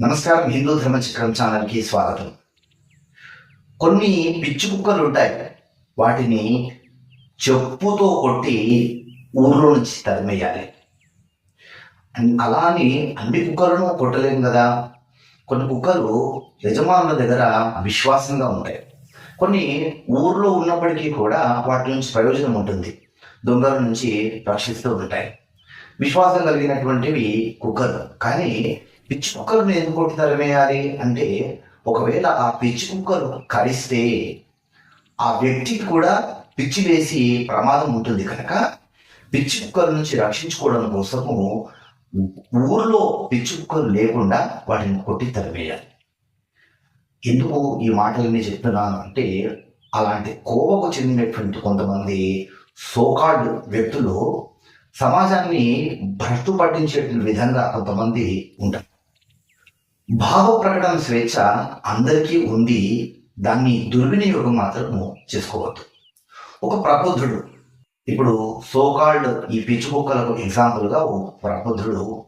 నమస్కారం హిందూ ధర్మ చక్రం ఛానల్కి స్వాగతం. కొన్ని పిచ్చి కుక్కలు ఉంటాయి. వాటిని చెప్పుతో కొట్టి ఊర్లో నుంచి తరిమేయాలి. అన్- అలా అని అన్ని కుక్కలను కొట్టలేము కదా? కొన్ని కుక్కలు యజమానుల దగ్గర విశ్వాసంగా ఉంటాయి. కొన్ని ఊర్లో ఉన్నప్పటికీ కూడా వాటి నుంచి ప్రయోజనం ఉంటుంది. దొంగల నుంచి రక్షిస్తూ ఉంటాయి. విశ్వాసం కలిగినటువంటివి కుక్కలు. కానీ పిచ్చి కుక్కలను ఎందుకు కొట్టి తరిమేయాలి అంటే ఒకవేళ ఆ పిచ్చి కుక్కలు కరిస్తే ఆ వ్యక్తికి కూడా పిచ్చి వేసి ప్రమాదం ఉంటుంది కనుక పిచ్చి కుక్కల నుంచి రక్షించుకోవడం కోసము ఊర్లో పిచ్చి కుక్కలు లేకుండా వాటిని కొట్టి తరిమేయాలి ఎందుకు ఈ మాటలన్నీ చెప్తున్నాను అంటే అలాంటి కోవకు చెందినటువంటి కొంతమంది సోకాల్డ్ వ్యక్తులు సమాజాన్ని భ్రష్టు పట్టించే విధంగా కొంతమంది ఉంటారు. భావ ప్రకటన స్వేచ్ఛ అందరికీ ఉంది దాన్ని దుర్వినియోగం మాత్రం చేసుకోవద్దు. ఒక ప్రబుద్ధుడు ఇప్పుడు సోకాల్డ్ ఈ పిచ్చి ఎగ్జాంపుల్గా ఓ ప్రబుద్ధుడు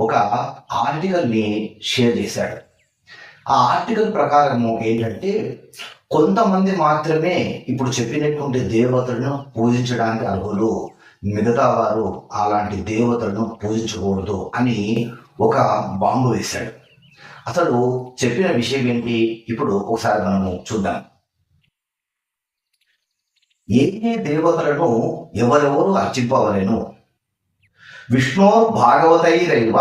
ఒక ఆర్టికల్ని షేర్ చేశాడు. ఆ ఆర్టికల్ ప్రకారము ఏంటంటే కొంతమంది మాత్రమే ఇప్పుడు చెప్పినటువంటి దేవతలను పూజించడానికి అర్హులు మిగతా వారు అలాంటి దేవతలను పూజించకూడదు అని ఒక బాంబు వేశాడు. అతడు చెప్పిన విషయం ఏంటి? ఇప్పుడు ఒకసారి మనము చూద్దాం. ఏ ఏ దేవతలను ఎవరెవరు అర్చింపవలేను? విష్ణో భాగవతైరైవ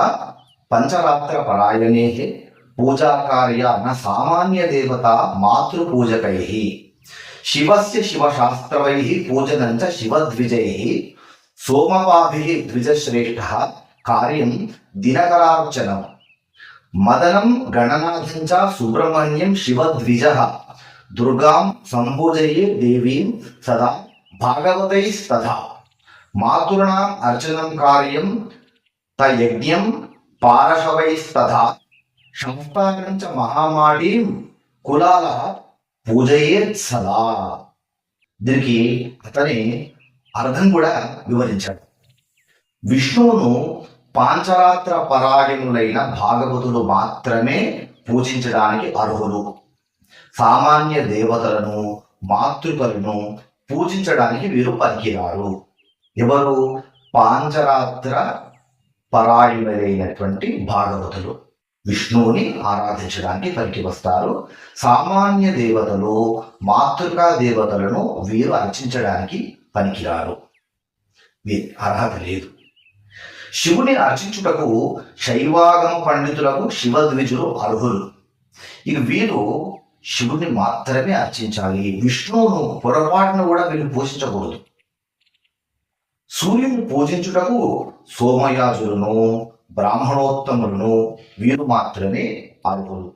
పంచరాత్ర పరాయణే పూజాకార్యాన న సామాన్య దేవత మాతృపూజకై. శివస్య శివశాస్త్రవై పూజనంచ శివద్విజై. సోమవాభి ద్విజశ్రేష్ఠ. కార్యం దినకరార్చనం. మదనం గణనాథం సుబ్రహ్మణ్యం శివద్విజ. దుర్గాం సంపూజయే దేవీం సదా భాగవతైస్తథా మాతృణాం అర్చనం కార్యం తయజ్ఞం పారశవైస్తథా సంస్థానం చ మహామాడీం కులాల పూజయేత్ సదా. దీనికి అతని అర్థం కూడా వివరించాడు. విష్ణువును పాంచరాత్ర పరాయణులైన భాగవతులు మాత్రమే పూజించడానికి అర్హులు. సామాన్య దేవతలను మాతృకలను పూజించడానికి వీరు పనికిరారు. ఎవరు? పాంచరాత్ర పరాయణులైనటువంటి భాగవతులు. విష్ణువుని ఆరాధించడానికి పనికి వస్తారు. సామాన్య దేవతలు మాతృకా దేవతలను వీరు అర్చించడానికి పనికిరారు. వీరి అర్హత లేదు. శివుని అర్చించుటకు శైవాగమ పండితులకు శివద్విజులు అర్హులు. ఇక వీరు శివుని మాత్రమే అర్చించాలి. విష్ణువును పొరపాటును కూడా వీళ్ళు పూజించకూడదు సూర్యుని పూజించుటకు సోమయాజులను బ్రాహ్మణోత్తములను వీరు మాత్రమే అర్హులు.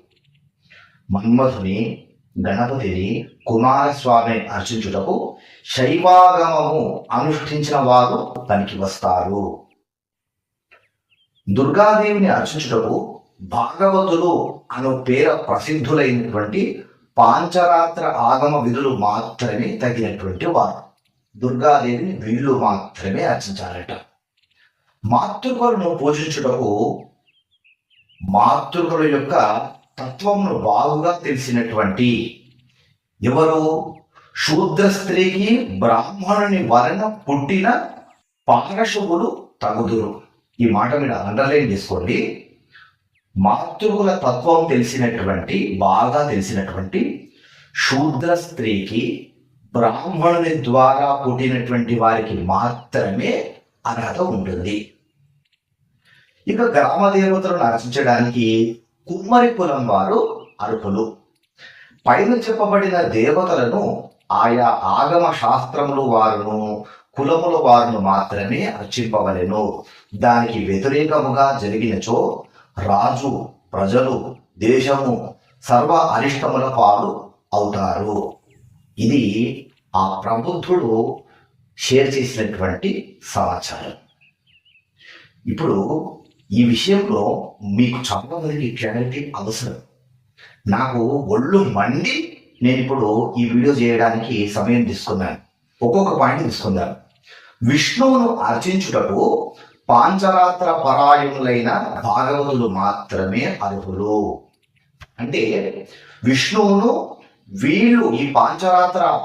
మన్మధుని గణపతిని కుమారస్వామిని అర్చించుటకు శైవాగమము అనుష్ఠించిన వారు పనికి వస్తారు. దుర్గాదేవిని అర్చించుటకు భాగవతులు అను పేర ప్రసిద్ధులైనటువంటి పాంచరాత్ర ఆగమ విధులు మాత్రమే తగినటువంటి వారు. దుర్గాదేవిని వీళ్ళు మాత్రమే అర్చించాలట. మాతృకలను పూజించుటకు మాతృకల యొక్క తత్వమును బాగుగా తెలిసినటువంటి ఎవరు? శూద్ర స్త్రీకి బ్రాహ్మణుని వలన పుట్టిన పారశువులు తగుదురు. ఈ మాట మీరు అండర్లైన్ చేసుకోండి. మాతృకుల తత్వం తెలిసినటువంటి బాగా తెలిసినటువంటి శూద్ర స్త్రీకి బ్రాహ్మణుని ద్వారా పుట్టినటువంటి వారికి మాత్రమే అర్హత ఉంటుంది. ఇక గ్రామ దేవతలను అర్చించడానికి కుమ్మరి కులం వారు అర్హులు. పైన చెప్పబడిన దేవతలను ఆయా ఆగమ శాస్త్రములు వారును కులముల వారును మాత్రమే అర్చింపవలెను. దానికి వ్యతిరేకముగా జరిగినచో రాజు ప్రజలు దేశము సర్వ అరిష్టముల పాలు అవుతారు. ఇది ఆ ప్రబుద్ధుడు షేర్ చేసినటువంటి సమాచారం. ఇప్పుడు ఈ విషయంలో మీకు చాలా క్లారిటీ అవసరం. నాకు ఒళ్ళు మండి నేను ఇప్పుడు ఈ వీడియో చేయడానికి సమయం తీసుకున్నాను. ఒక్కొక్క పాయింట్ తీసుకుందాను విష్ణువును అర్చించుటకు పాంచరాత్ర పరాయణులైన భాగవతులు మాత్రమే అర్హులు. అంటే విష్ణువును వీళ్ళు ఈ పాంచరాత్ర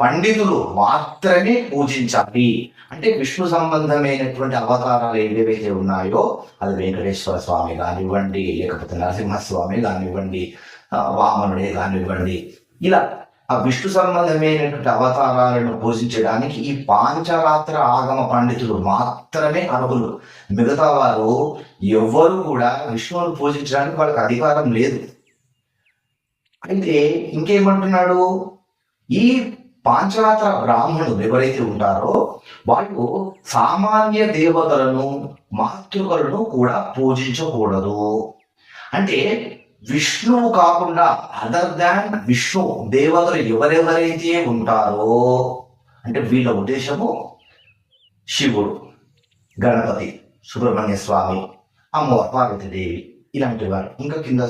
పండితులు మాత్రమే పూజించాలి. అంటే విష్ణు సంబంధమైనటువంటి అవతారాలు ఏవేవైతే ఉన్నాయో అది వెంకటేశ్వర స్వామి కానివ్వండి లేకపోతే నరసింహస్వామి కానివ్వండి వామనుడే కానివ్వండి ఇలా ఆ విష్ణు సంబంధమైనటువంటి అవతారాలను పూజించడానికి ఈ పాంచరాత్ర ఆగమ పండితులు మాత్రమే అర్హులు మిగతా వారు ఎవ్వరు కూడా విష్ణువును పూజించడానికి వాళ్ళకి అధికారం లేదు. అయితే ఇంకేమంటున్నాడు? ఈ పాంచరాత్ర బ్రాహ్మణులు ఎవరైతే ఉంటారో వాళ్ళు సామాన్య దేవతలను మాతృకలను కూడా పూజించకూడదు. అంటే విష్ణువు కాకుండా అదర్ దాన్ విష్ణు దేవతలు ఎవరెవరైతే ఉంటారో అంటే వీళ్ళ ఉద్దేశము శివుడు గణపతి సుబ్రహ్మణ్య స్వామి అమ్మవారు పార్వతీదేవి ఇలాంటి వారు. ఇంకా కింద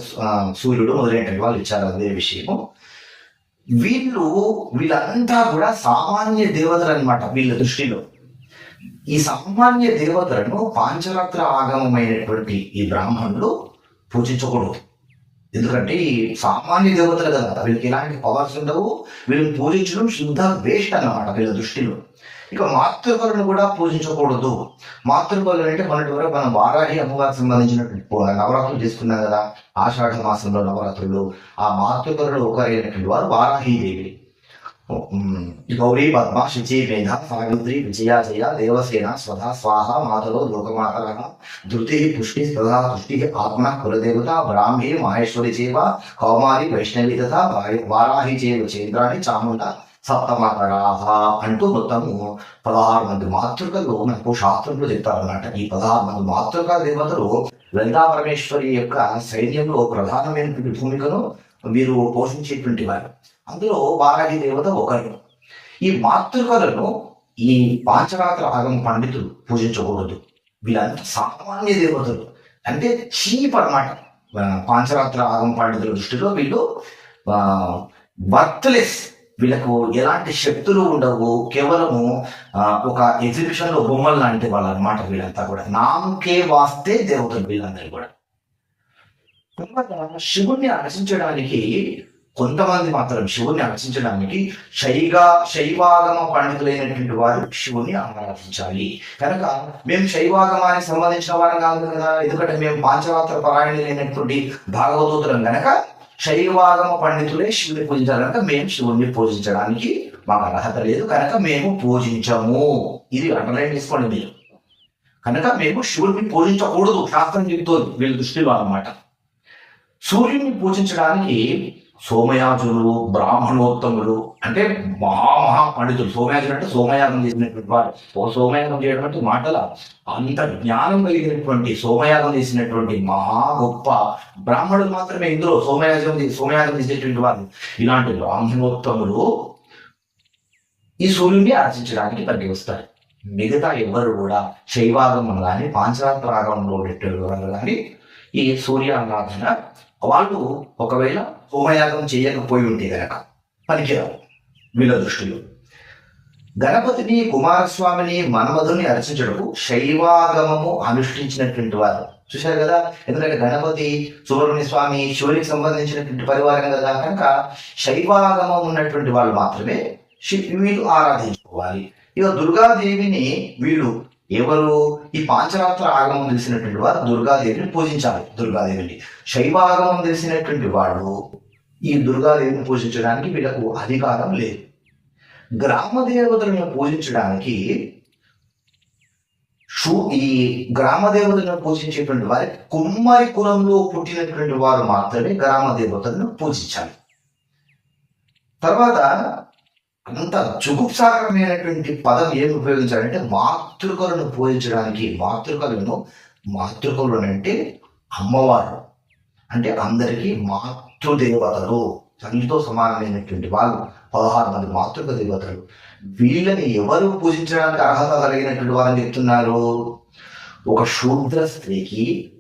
సూర్యుడు మొదలైనటువంటి వాళ్ళు ఇచ్చారు అదే విషయము. వీళ్ళు వీళ్ళంతా కూడా సామాన్య దేవతలు అనమాట వీళ్ళ దృష్టిలో. ఈ సామాన్య దేవతలను పాంచరాత్ర ఆగమమైనటువంటి ఈ బ్రాహ్మణులు పూజించకూడదు. ఎందుకంటే ఈ సామాన్య దేవతలు కదా వీళ్ళకి ఎలాంటి పవర్స్ ఉండవు. వీళ్ళని పూజించడం శుద్ధ వేస్ట్ అన్నమాట వీళ్ళ దృష్టిలో. ఇక మాతృకలను కూడా పూజించకూడదు. మాతృకలు అంటే మొన్నటి వరకు మనం వారాహి అమ్మవారికి సంబంధించినటువంటి నవరాత్రులు చేసుకున్నాం కదా ఆషాఢ మాసంలో నవరాత్రులు ఆ మాతృకలలో ఒకరైనటువంటి వారు వారాహి దేవి. గౌరీ పద్మ శుచి మేధ సావిత్రి విజయాజయ దేవసేన స్వధా స్వాహ మాతలో లోకమాతర ధృతి పుష్టి స్వధా తుష్టి ఆత్మ కులదేవత బ్రాహ్మీ మహేశ్వరి చేవ కౌమారి వైష్ణవి తథా వారాహి చేవ చంద్రాణి చాముండ సప్తమాతరాహ అంటూ మొత్తము పదహారు మంది మాతృకలు మనకు శాస్త్రంలో చెప్తారన్నమాట ఈ పదహారు మంది మాతృక దేవతలు లలితా పరమేశ్వరి యొక్క సైన్యంలో ప్రధానమైనటువంటి భూమికను వీరు పోషించేటువంటి వారు. అందులో వారాహి దేవత ఒకరు. ఈ మాతృకలను ఈ పాంచరాత్ర ఆగమ పండితులు పూజించకూడదు. వీళ్ళంతా సామాన్య దేవతలు. అంటే చీప్ అనమాట పాంచరాత్ర ఆగమ పండితుల దృష్టిలో వీళ్ళు వర్త్లెస్ వీళ్ళకు ఎలాంటి శక్తులు ఉండవు. కేవలము ఒక ఎగ్జిబిషన్లో బొమ్మలు లాంటి వాళ్ళు అనమాట వీళ్ళంతా కూడా. నామకే వాస్తే దేవతలు వీళ్ళందరూ కూడా. తర్వాత శివుణ్ణి అర్చించడానికి కొంతమంది మాత్రం శివుణ్ణి అర్చించడానికి శైగా శైవాగమ పండితులైనటువంటి వారు శివుణ్ణి ఆరాధించాలి. కనుక మేము శైవాగమానికి సంబంధించిన వారం కాదు కదా? ఎందుకంటే మేము పాంచరాత్ర పరాయణులైనటువంటి భాగవతోతులం గనక శైవాగమ పండితులే శివుని పూజించాలి కనుక మేము శివుణ్ణి పూజించడానికి మాకు అర్హత లేదు. కనుక మేము పూజించము. ఇది అండర్లైన్ చేసుకోండి మీరు. కనుక మేము శివుడిని పూజించకూడదు శాస్త్రం చెబుతోంది. వీళ్ళ దృష్టిలో అన్నమాట. సూర్యుడిని పూజించడానికి సోమయాజులు బ్రాహ్మణోత్తములు అంటే మహామహా పండితులు సోమయాజులు అంటే సోమయాగం చేసినటువంటి వారు. ఓ సోమయాగం చేయడం అంటే మాటల అంత జ్ఞానం కలిగినటువంటి సోమయాగం చేసినటువంటి మహా గొప్ప బ్రాహ్మణులు మాత్రమే ఇందులో సోమయాజం సోమయాగం చేసేటువంటి వారు. ఇలాంటి బ్రాహ్మణోత్తములు ఈ సూర్యుడిని ఆర్చించడానికి పనికి వస్తారు. మిగతా ఎవరు కూడా శైవాగమం కానీ పాంచరాత్రాగంలో ఉండేటువంటి కానీ ఈ సూర్యారాధన వాళ్ళు ఒకవేళ హోమయాగం చేయకపోయి ఉంటే గనక పనికిరావు. వీళ్ళ దృష్టిలో. గణపతిని కుమారస్వామిని మన్మధుని అర్చించడకు శైవాగమము అనుష్ఠించినటువంటి వారు. చూశారు కదా? ఎందుకంటే గణపతి సుబ్రహ్మణ్య స్వామి శివునికి సంబంధించినటువంటి పరివారం కదా? కనుక శైవాగమం ఉన్నటువంటి వాళ్ళు మాత్రమే వీళ్ళు ఆరాధించుకోవాలి. ఇక దుర్గాదేవిని వీళ్ళు ఎవరు? ఈ పాంచరాత్ర ఆగమం తెలిసినటువంటి వారు దుర్గాదేవిని పూజించాలి. దుర్గాదేవిని. శైవాగమం తెలిసినటువంటి వాడు ఈ దుర్గాదేవిని పూజించడానికి వీళ్ళకు అధికారం లేదు. గ్రామ దేవతలను పూజించడానికి షూ ఈ గ్రామ దేవతలను పూజించేటువంటి వారి కుమ్మరి కులంలో పుట్టినటువంటి వారు మాత్రమే గ్రామ దేవతలను పూజించాలి. తర్వాత అంత జుగుప్సాకరమైనటువంటి పదం ఏమి ఉపయోగించాలంటే మాతృకలను పూజించడానికి మాతృకలను మాతృకలు అంటే అమ్మవారు. అంటే అందరికీ మాతృదేవతలు. తల్లితో సమానమైనటువంటి వాళ్ళు పదహారు మంది మాతృక దేవతలు వీళ్ళని ఎవరు పూజించడానికి అర్హత కలిగినటువంటి వారని చెప్తున్నారు? ఒక శూద్ర స్త్రీకి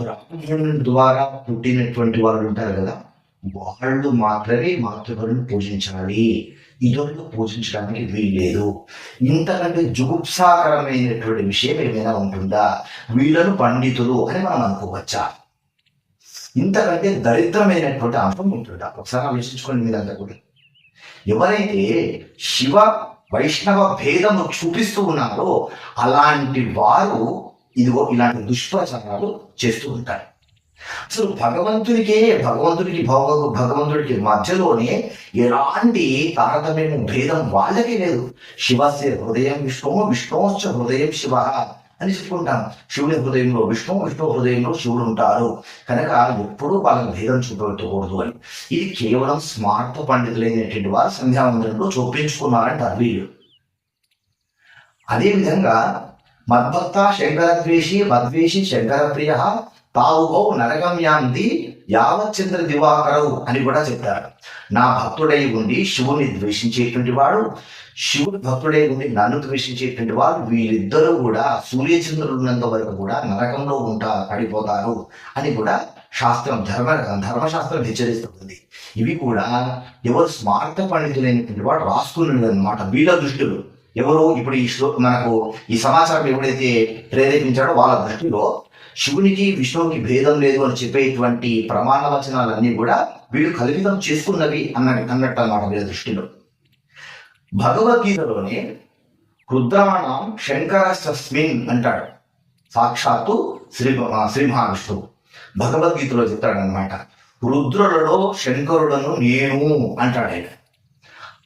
బ్రాహ్మణుని ద్వారా పుట్టినటువంటి వాళ్ళు ఉంటారు కదా వాళ్ళు మాత్రమే మాతృకలను పూజించాలి. ఇతరులు పూజించడానికి వీల్లేదు. ఇంతకంటే జుగుప్సాకరమైనటువంటి విషయం ఏమైనా ఉంటుందా? వీళ్ళను పండితులు అని మనం అనుకోవచ్చా? ఇంతకంటే దరిద్రమైనటువంటి అంశం ఉంటుందా? ఒకసారి ఆలోచించుకోండి మీరంతా కూడా. ఎవరైతే శివ వైష్ణవ భేదము చూపిస్తూ ఉన్నారో అలాంటి వారు ఇదిగో ఇలాంటి దుష్ప్రచారాలు చేస్తూ ఉంటారు. అసలు భగవంతుడికే భగవంతుడికి భగవ భగవంతుడికి మధ్యలోనే ఎలాంటి తారతమ్యం భేదం వాళ్ళకే లేదు. శివస్య హృదయం విష్ణు విష్ణోశ్చ హృదయం శివ అని చెప్పుకుంటాం. శివుని హృదయంలో విష్ణు విష్ణు హృదయంలో శివుడు ఉంటారు. కనుక ఎప్పుడూ వాళ్ళని భేదం చూపెట్టకూడదు అని. ఇది కేవలం స్మార్త పండితులైనటువంటి వారు సంధ్యావందనంలో చూపించుకున్నారంటారు వీళ్ళు. అదేవిధంగా మద్భక్త శంకరద్వేషి మద్వేషి శంకరప్రియ తావుగో నరగమ్యాంతి యావచ్చంద్ర దివాకరవు అని కూడా చెప్తారు. నా భక్తుడై ఉండి శివుని ద్వేషించేటువంటి వాడు శివుడు భక్తుడై ఉండి నన్ను ద్వేషించేటువంటి వాడు వీరిద్దరూ కూడా సూర్యచంద్రులు ఉన్నంత వరకు కూడా నరకంలో ఉంటా పడిపోతారు అని కూడా శాస్త్రం ధర్మ ధర్మశాస్త్రం హెచ్చరిస్తుంది. ఇవి కూడా ఎవరు స్మార్త పండితులైనటువంటి వాడు రాసుకున్నది అనమాట వీళ్ళ దృష్టిలో ఎవరు ఇప్పుడు ఈ శ్లో మనకు ఈ సమాచారం ఎవడైతే ప్రేరేపించాడో వాళ్ళ దృష్టిలో శివునికి విష్ణువుకి భేదం లేదు అని చెప్పేటువంటి ప్రమాణ వచనాలన్నీ కూడా వీళ్ళు కల్పితం చేసుకున్నవి అన్న అన్నట్టు అన్నమాట వీళ్ళ దృష్టిలో. భగవద్గీతలోనే రుద్రాణం శంకరస్మిన్ అంటాడు. సాక్షాత్తు శ్రీ శ్రీ మహావిష్ణువు. భగవద్గీతలో చెప్తాడనమాట రుద్రులలో శంకరులను నేను అంటాడు ఆయన.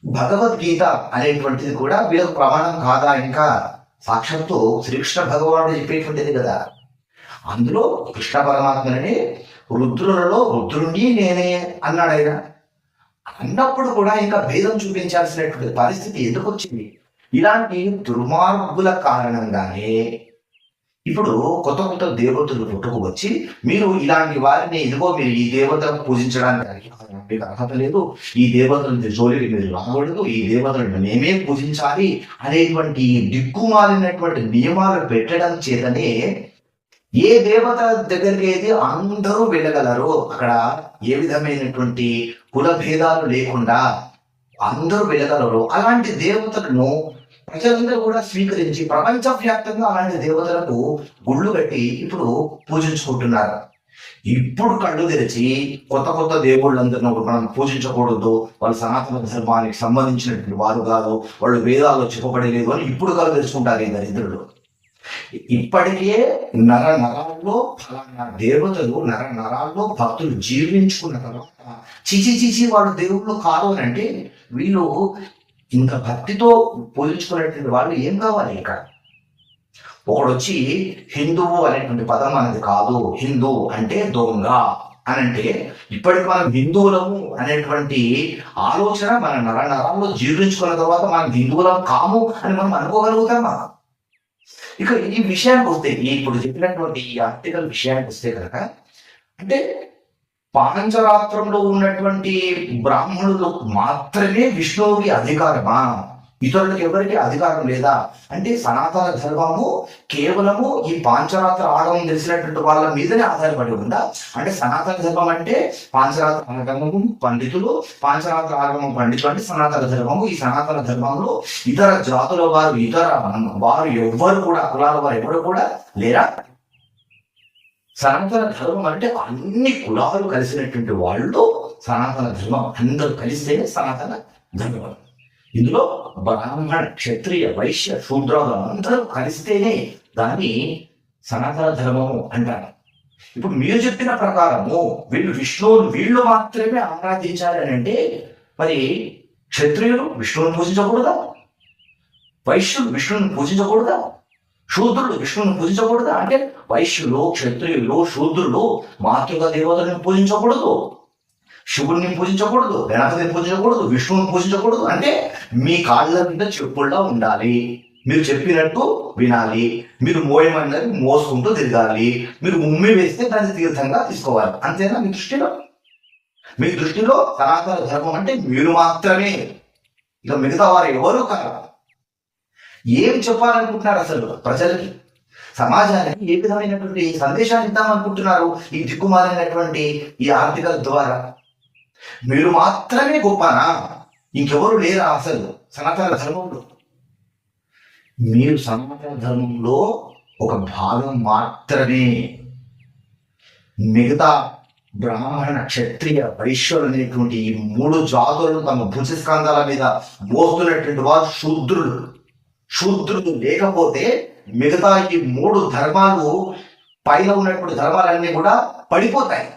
భగవద్గీత అనేటువంటిది కూడా వీళ్ళకు ప్రమాణం కాదా ఇంకా? సాక్షాత్తు శ్రీకృష్ణ భగవానుడు చెప్పేటువంటిది కదా. అందులో కృష్ణ పరమాత్మని రుద్రులలో రుద్రుణ్ణి నేనే అన్నాడు ఆయన. అన్నప్పుడు కూడా ఇంకా భేదం చూపించాల్సినటువంటి పరిస్థితి ఎందుకు వచ్చింది? ఇలాంటి దుర్మార్గుల కారణంగానే ఇప్పుడు కొత్త కొత్త దేవతలు పుట్టుకు వచ్చి మీరు ఇలాంటి వారిని ఇదిగో మీరు ఈ దేవతను పూజించడానికి మీకు అర్హత లేదు. ఈ దేవతలను జోలికి మీరు రాకూడదు. ఈ దేవతలను మేమే పూజించాలి అనేటువంటి దిక్కుమాలినటువంటి నియమాలు పెట్టడం చేతనే ఏ దేవత దగ్గరికి అయితే అందరూ వెళ్ళగలరు అక్కడ ఏ విధమైనటువంటి కుల భేదాలు లేకుండా అందరూ వెళ్ళగలరు అలాంటి దేవతలను ప్రజలందరూ కూడా స్వీకరించి ప్రపంచవ్యాప్తంగా అలాంటి దేవతలకు గుళ్ళు కట్టి ఇప్పుడు పూజించుకుంటున్నారు. ఇప్పుడు కళ్ళు తెరిచి కొత్త కొత్త దేవుళ్ళందరినీ కూడా మనం పూజించకూడదు. వాళ్ళు సనాతన ధర్మానికి సంబంధించినటువంటి వారు కాదు. వాళ్ళు వేదాల్లో చెప్పబడలేదు అని ఇప్పుడు కళ్ళు తెరుచుకుంటారు ఈ దరిద్రుడు ఇప్పటికే నర నరాల్లో ఫలానా దేవతలు నర నరాల్లో భక్తులు జీర్ణించుకున్న తర్వాత చిచి చిచి వాళ్ళు దేవుళ్ళు కాదు అని అంటే వీళ్ళు ఇంత భక్తితో పోల్చుకునేటువంటి వాళ్ళు ఏం కావాలి ఇక్కడ? ఒకడు వచ్చి హిందువు అనేటువంటి పదం అనేది కాదు. హిందూ అంటే దొంగ అని అంటే ఇప్పటికి మనం హిందువులము అనేటువంటి ఆలోచన మన నర నరాల్లో జీర్ణించుకున్న తర్వాత మనం హిందువులం కాము అని మనం అనుకోగలుగుతామా? ఇక ఈ విషయానికి వస్తే ఈ ఇప్పుడు చెప్పినటువంటి ఈ ఆర్టికల్ విషయానికి వస్తే కనుక అంటే పాంచరాత్రంలో ఉన్నటువంటి బ్రాహ్మణులకు మాత్రమే విష్ణువుకి అధికారమా? ఇతరులకు ఎవరికి అధికారం లేదా? అంటే సనాతన ధర్మము కేవలము ఈ పాంచరాత్ర ఆగమం తెలిసినటువంటి వాళ్ళ మీదనే ఆధారపడి ఉందా? అంటే సనాతన ధర్మం అంటే పాంచరాత్ర ఆగమము పండితులు పాంచరాత్ర ఆగమం పండితులు అంటే సనాతన ధర్మము. ఈ సనాతన ధర్మంలో ఇతర జాతుల వారు ఇతర వారు ఎవ్వరు కూడా కులాల వారు ఎవరు కూడా లేరా? సనాతన ధర్మం అంటే అన్ని కులాలు కలిసినటువంటి వాళ్ళు సనాతన ధర్మం. అందరూ కలిస్తేనే సనాతన ధర్మం. ఇందులో బ్రాహ్మణ క్షత్రియ వైశ్య శూద్రాలు అందరూ కలిస్తేనే దాన్ని సనాతన ధర్మము అంటారు. ఇప్పుడు మీరు చెప్పిన ప్రకారము వీళ్ళు విష్ణువుని వీళ్ళు మాత్రమే ఆరాధించాలి అని అంటే మరి క్షత్రియులు విష్ణువుని పూజించకూడదా? వైశ్యులు విష్ణువుని పూజించకూడదా? శూద్రులు విష్ణువుని పూజించకూడదా? అంటే వైశ్యులు క్షత్రియులు శూద్రులు మాతృక దేవతలను పూజించకూడదు. శివుడిని పూజించకూడదు గణపతిని పూజించకూడదు విష్ణువుని పూజించకూడదు అంటే మీ కాళ్ళ మీద చెప్పుల్లా ఉండాలి. మీరు చెప్పినట్టు వినాలి. మీరు మోయమన్నది మోసుకుంటూ తిరగాలి. మీరు ఉమ్మి వేస్తే దాన్ని తీర్థంగా తీసుకోవాలి. అంతేనా మీ దృష్టిలో? మీ దృష్టిలో సనాతన ధర్మం అంటే మీరు మాత్రమే. ఇక మిగతా వారు ఎవరు కాదు ఏం చెప్పాలనుకుంటున్నారు అసలు ప్రజలకి? సమాజానికి ఏ విధమైనటువంటి సందేశాన్ని ఇద్దామనుకుంటున్నారు ఈ దిక్కుమాలినటువంటి ఈ ఆర్టికల్ ద్వారా? మీరు మాత్రమే గొప్పనా? ఇంకెవరు లేరా అసలు? సనాతన ధర్మంలో? మీరు సనాతన ధర్మంలో ఒక భాగం మాత్రమే. మిగతా బ్రాహ్మణ క్షత్రియ వైశ్యులు అనేటువంటి ఈ మూడు జాతులను తమ భుజస్కంధాల మీద మోస్తున్నటువంటి వారు శూద్రులు. శూద్రులు లేకపోతే మిగతా ఈ మూడు ధర్మాలు పైన ఉన్నటువంటి ధర్మాలన్నీ కూడా పడిపోతాయి.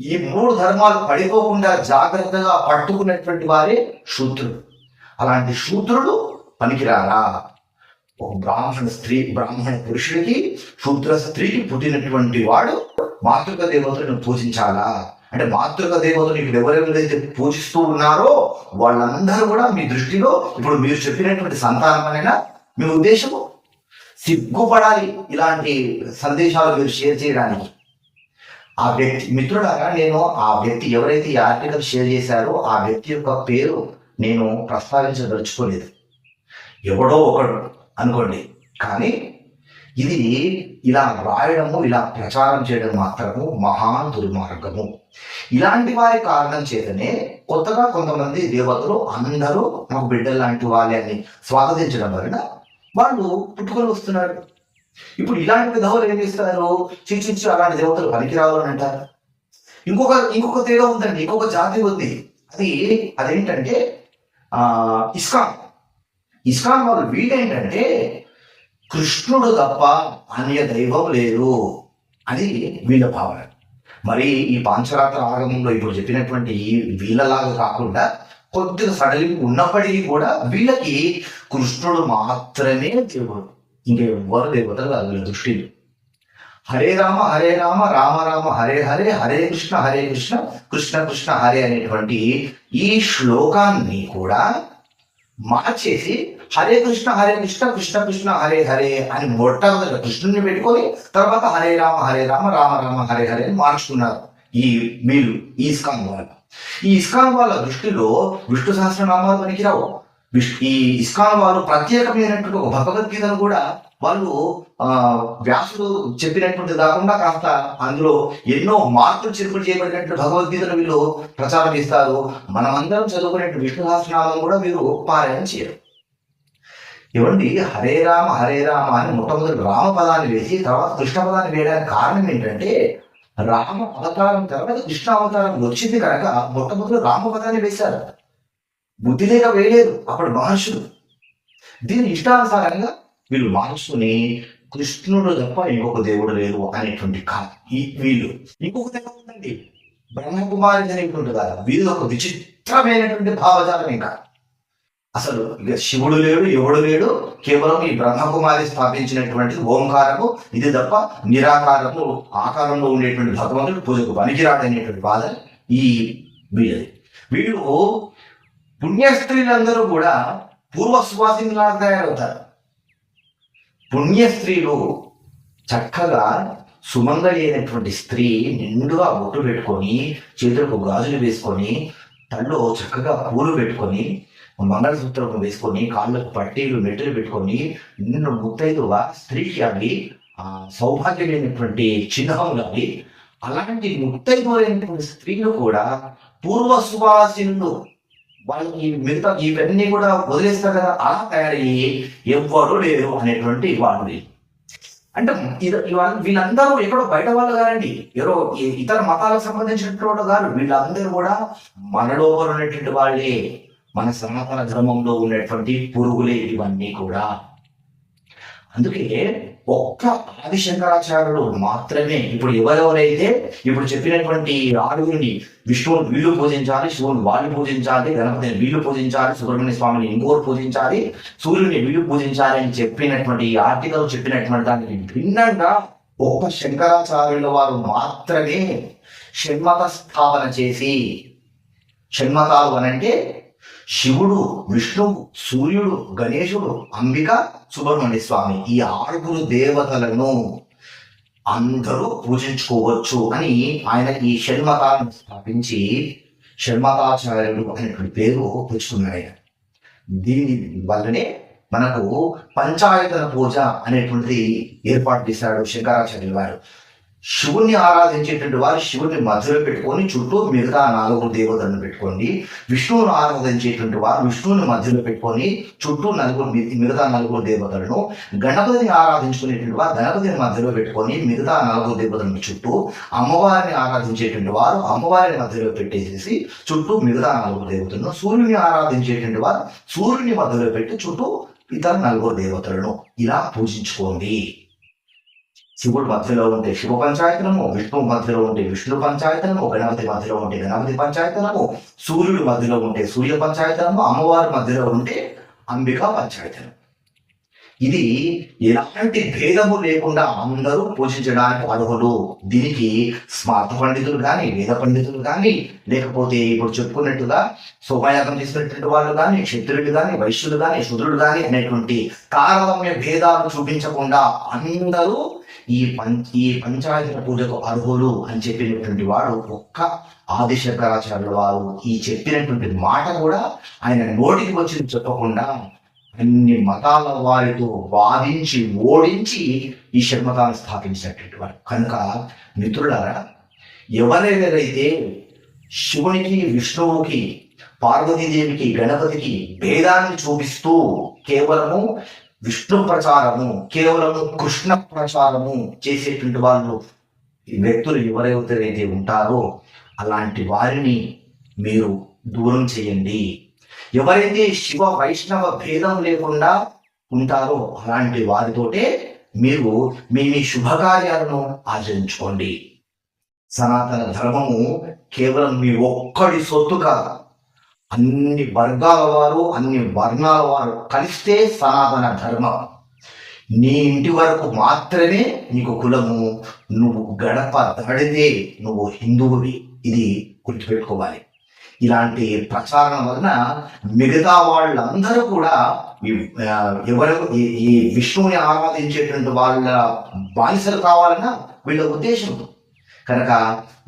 ఈ మూడు ధర్మాలు పడిపోకుండా జాగ్రత్తగా పట్టుకున్నటువంటి వారే శూద్రుడు. అలాంటి శూద్రుడు పనికిరారా? ఒక బ్రాహ్మణ స్త్రీ బ్రాహ్మణ పురుషుడికి శూద్ర స్త్రీకి పుట్టినటువంటి వాడు మాతృక దేవతలను పూజించాలా? అంటే మాతృక దేవతలు ఇక్కడ ఎవరెవరైతే పూజిస్తూ ఉన్నారో వాళ్ళందరూ కూడా మీ దృష్టిలో ఇప్పుడు మీరు చెప్పినటువంటి సంతానమైన మీ ఉద్దేశము. సిగ్గుపడాలి ఇలాంటి సందేశాలు మీరు షేర్ చేయడానికి. ఆ వ్యక్తి మిత్రులారా నేను ఆ వ్యక్తి ఎవరైతే ఈ ఆర్టికల్ షేర్ చేశారో ఆ వ్యక్తి యొక్క పేరు నేను ప్రస్తావించదలుచుకోలేదు. ఎవడో ఒకడు అనుకోండి. కానీ ఇది ఇలా రాయడము ఇలా ప్రచారం చేయడం మాత్రము మహాన్ దుర్మార్గము. ఇలాంటి వారి కారణం చేతనే కొత్తగా కొంతమంది దేవతలు అందరూ మాకు బిడ్డలు లాంటి వాళ్ళే అని స్వాగతించడం వలన వాళ్ళు పుట్టుకొని వస్తున్నారు. ఇప్పుడు ఇలాంటి విధవులు ఏం చేస్తారు చీచిచ్చి అలాంటి దేవతలు పనికిరావాలని అంటారు. ఇంకొక ఇంకొక తేడా ఉందండి ఇంకొక జాతి ఉంది. అది అదేంటంటే ఆ ఇస్కాన్. ఇస్కాన్ వాళ్ళు వీటేంటంటే కృష్ణుడు తప్ప అన్య దైవం లేదు అది వీళ్ళ భావన. మరి ఈ పాంచరాత్ర ఆగమంలో ఇప్పుడు చెప్పినటువంటి ఈ వీళ్ళలాగా కాకుండా కొద్దిగా సడలింపు ఉన్నప్పటికీ కూడా వీళ్ళకి కృష్ణుడు మాత్రమే దేవుడు. ఇంకెవ్వరు దేవతలు కాదు దృష్టిలో హరే రామ హరే రామ రామ రామ హరే హరే హరే కృష్ణ హరే కృష్ణ కృష్ణ కృష్ణ హరే అనేటువంటి ఈ శ్లోకాన్ని కూడా మార్చేసి హరే కృష్ణ హరే కృష్ణ కృష్ణ కృష్ణ హరే హరే అని మొట్టమొదటి కృష్ణుని పెట్టుకొని తర్వాత హరే రామ హరే రామ రామ రామ హరే హరే అని మార్చుకున్నారు ఈ వీళ్ళు ఈ ఇస్కాన్ వాళ్ళ. ఈ ఇస్కాన్ వాళ్ళ దృష్టిలో విష్ణు సహస్రనామాలు పనికిరావు. ఈ ఇస్కాన్ వారు ప్రత్యేకమైనటువంటి ఒక భగవద్గీతను కూడా వాళ్ళు ఆ వ్యాసుడు చెప్పినటువంటి కాకుండా కాస్త అందులో ఎన్నో మార్పులు చేర్పులు చేయబడినటువంటి భగవద్గీతను వీళ్ళు ప్రచారం చేస్తారు. మనమందరం చదువుకునేటువంటి విష్ణు సహస్రనామం కూడా వీరు పారాయణ చేయరు. ఇవ్వండి హరే రామ హరే రామ అని మొట్టమొదటి రామ పదాన్ని వేసి తర్వాత కృష్ణ పదాన్ని వేయడానికి కారణం ఏంటంటే రామ అవతారం తర్వాత కృష్ణ అవతారం వచ్చింది కనుక మొట్టమొదటి రామ పదాన్ని వేశారు. బుద్ధి లేక వేయలేదు. అప్పుడు మహర్షులు. దీని ఇష్టానుసారంగా వీళ్ళు మహర్షుని కృష్ణుడు తప్ప ఇంకొక దేవుడు లేదు అనేటువంటి కా ఈ వీళ్ళు. ఇంకొక దేవుడు ఉందండి. బ్రహ్మకుమారి అనేటువంటి కదా. వీళ్ళు ఒక విచిత్రమైనటువంటి భావజాలం ఇంకా. అసలు శివుడు లేడు ఎవడు లేడు కేవలం ఈ బ్రహ్మకుమారి స్థాపించినటువంటి ఓంకారము ఇది తప్ప నిరాకారము ఆకారంలో ఉండేటువంటి భగవంతుడు పూజకు పనికిరాడు అనేటువంటి బాధ ఈ వీళ్ళది. వీళ్ళు పుణ్యస్త్రీలందరూ కూడా పూర్వ సువాసినిలాగా తయారవుతారు. పుణ్య స్త్రీలు చక్కగా సుమంగళి లేనటువంటి స్త్రీ నిండుగా బొట్టు పెట్టుకొని చేతులకు గాజులు వేసుకొని తల్లో చక్కగా పూలు పెట్టుకొని మంగళసూత్రం వేసుకొని కాళ్ళకు పట్టీలు మెట్టులు పెట్టుకొని నిన్ను ముత్తైదుగా స్త్రీకి అవి ఆ సౌభాగ్యమైనటువంటి చిహ్నం అవి. అలాంటి ముత్తైదులైనటువంటి స్త్రీలు కూడా పూర్వ సువాసినులు. వాళ్ళకి మిగతా ఇవన్నీ కూడా వదిలేస్తారు కదా అలా తయారయ్యి ఎవ్వరు లేరు అనేటువంటి వాళ్ళు అంటే ఇది- వీళ్ళందరూ ఎక్కడో బయట వాళ్ళు కాదండి. ఎవరో ఇతర మతాలకు సంబంధించినటువంటి వాళ్ళు కాదు. వీళ్ళందరూ కూడా మనలో ఉన్నటువంటి వాళ్ళే. మన సనాతన ధర్మంలో ఉన్నటువంటి పురుగులే ఇవన్నీ కూడా. అందుకే ఒక్క ఆది శంకరాచార్యులు మాత్రమే ఇప్పుడు ఎవరెవరైతే ఇప్పుడు చెప్పినటువంటి ఆరుగురిని విష్ణువుని వీళ్ళు పూజించాలి శివుని వాళ్ళు పూజించాలి గణపతిని వీళ్ళు పూజించాలి సుబ్రహ్మణ్య స్వామిని ఇంకోరు పూజించాలి సూర్యుని వీళ్ళు పూజించాలి అని చెప్పినటువంటి ఆర్టికల్ చెప్పినటువంటి దానికి భిన్నంగా ఒక్క శంకరాచార్యుల వారు మాత్రమే షణ్మత స్థాపన చేసి షణ్మతాలు అనంటే శివుడు విష్ణువు సూర్యుడు గణేశుడు అంబిక సుబ్రహ్మణ్య స్వామి ఈ ఆరుగురు దేవతలను అందరూ పూజించుకోవచ్చు అని ఆయన ఈ షణ్మతాన్ని స్థాపించి షణ్మతాచార్యుడు అనేటువంటి పేరు తెచ్చుకున్నాడు ఆయన. దీని వల్లనే మనకు పంచాయతన పూజ అనేటువంటిది ఏర్పాటు చేశాడు శంకరాచార్యులు వారు. శివుణ్ణి ఆరాధించేటువంటి వారు శివుని మధ్యలో పెట్టుకొని చుట్టూ మిగతా నాలుగు దేవతలను పెట్టుకోండి. విష్ణువును ఆరాధించేటువంటి వారు విష్ణువుని మధ్యలో పెట్టుకొని చుట్టూ నలుగురు మిగతా నలుగురు దేవతలను గణపతిని ఆరాధించుకునేటువంటి వారు గణపతిని మధ్యలో పెట్టుకొని మిగతా నలుగురు దేవతలను చుట్టూ అమ్మవారిని ఆరాధించేటువంటి వారు అమ్మవారిని మధ్యలో పెట్టేసేసి చుట్టూ మిగతా నలుగురు దేవతలను సూర్యుని ఆరాధించేటువంటి వారు సూర్యుని మధ్యలో పెట్టి చుట్టూ ఇతర నలుగురు దేవతలను ఇలా పూజించుకోండి. శివుడు మధ్యలో ఉంటే శివ పంచాయతనము విష్ణువు మధ్యలో ఉంటే విష్ణు పంచాయతనము గణపతి మధ్యలో ఉంటే గణపతి పంచాయతనము సూర్యుడు మధ్యలో ఉంటే సూర్య పంచాయతనము అమ్మవారి మధ్యలో ఉంటే అంబికా పంచాయతనం ఇది ఎలాంటి భేదము లేకుండా అందరూ పోషించడానికి అర్హులు. దీనికి స్మార్థ పండితులు కానీ వేద పండితులు కానీ లేకపోతే ఇప్పుడు చెప్పుకున్నట్టుగా శోభయాగం చేసినటువంటి వాళ్ళు కానీ క్షత్రులు కానీ వైశ్యులు కానీ శుద్రులు కానీ అనేటువంటి తారతమ్య భేదాలు చూపించకుండా అందరూ ఈ పం ఈ పంచాయతీల పూజకు అర్హులు అని చెప్పినటువంటి వాడు ఒక్క ఆదిశంకరాచార్యుల వారు. ఈ చెప్పినటువంటి మాట కూడా ఆయన నోటికి వచ్చి చెప్పకుండా అన్ని మతాల వారితో వాదించి ఓడించి ఈ షణ్మతాన్ని స్థాపించినటువంటి వాడు కనుక మిత్రులారా ఎవరెవరైతే శివునికి విష్ణువుకి పార్వతీదేవికి గణపతికి భేదాన్ని చూపిస్తూ కేవలము విష్ణు ప్రచారము కేవలము కృష్ణ ప్రచారము చేసేటువంటి వాళ్ళు వ్యక్తులు ఎవరెవరైతే ఉంటారో అలాంటి వారిని మీరు దూరం చేయండి. ఎవరైతే శివ వైష్ణవ భేదం లేకుండా ఉంటారో అలాంటి వారితోటే మీరు మీ మీ శుభకార్యాలను ఆచరించుకోండి. సనాతన ధర్మము కేవలం మీ ఒక్కడి సొత్తు కాదు. అన్ని వర్గాల వారు అన్ని వర్ణాల వారు కలిస్తే సనాతన ధర్మం. నీ ఇంటి వరకు మాత్రమే నీకు కులము నువ్వు గడప దాడితే నువ్వు హిందువువి. ఇది గుర్తుపెట్టుకోవాలి. ఇలాంటి ప్రచారం వలన మిగతా వాళ్ళందరూ కూడా ఎవరు ఈ ఈ విష్ణువుని ఆరాధించేటువంటి వాళ్ళ బానిసలు కావాలన్నా వీళ్ళ ఉద్దేశం కనుక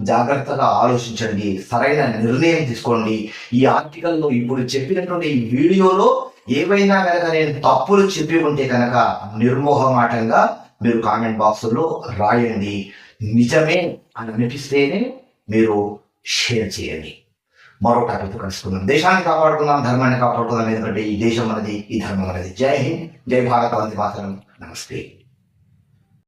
జాగ్రత్తగా ఆలోచించండి సరైన నిర్ణయం తీసుకోండి. ఈ ఆర్టికల్లో ఇప్పుడు చెప్పినటువంటి ఈ వీడియోలో ఏవైనా కనుక నేను తప్పులు చెప్పి ఉంటే కనుక నిర్మోహమాటంగా మీరు కామెంట్ బాక్స్లో రాయండి. నిజమే అని అనిపిస్తేనే మీరు షేర్ చేయండి. మరో టాపిక్ కలుసుకుందాం. దేశాన్ని కాపాడుకుందాం ధర్మాన్ని కాపాడుకుందాం ఎందుకంటే ఈ దేశం అనేది ఈ ధర్మం అనేది జై హింద్ జై భారత్ వందే మాత్రం. నమస్తే.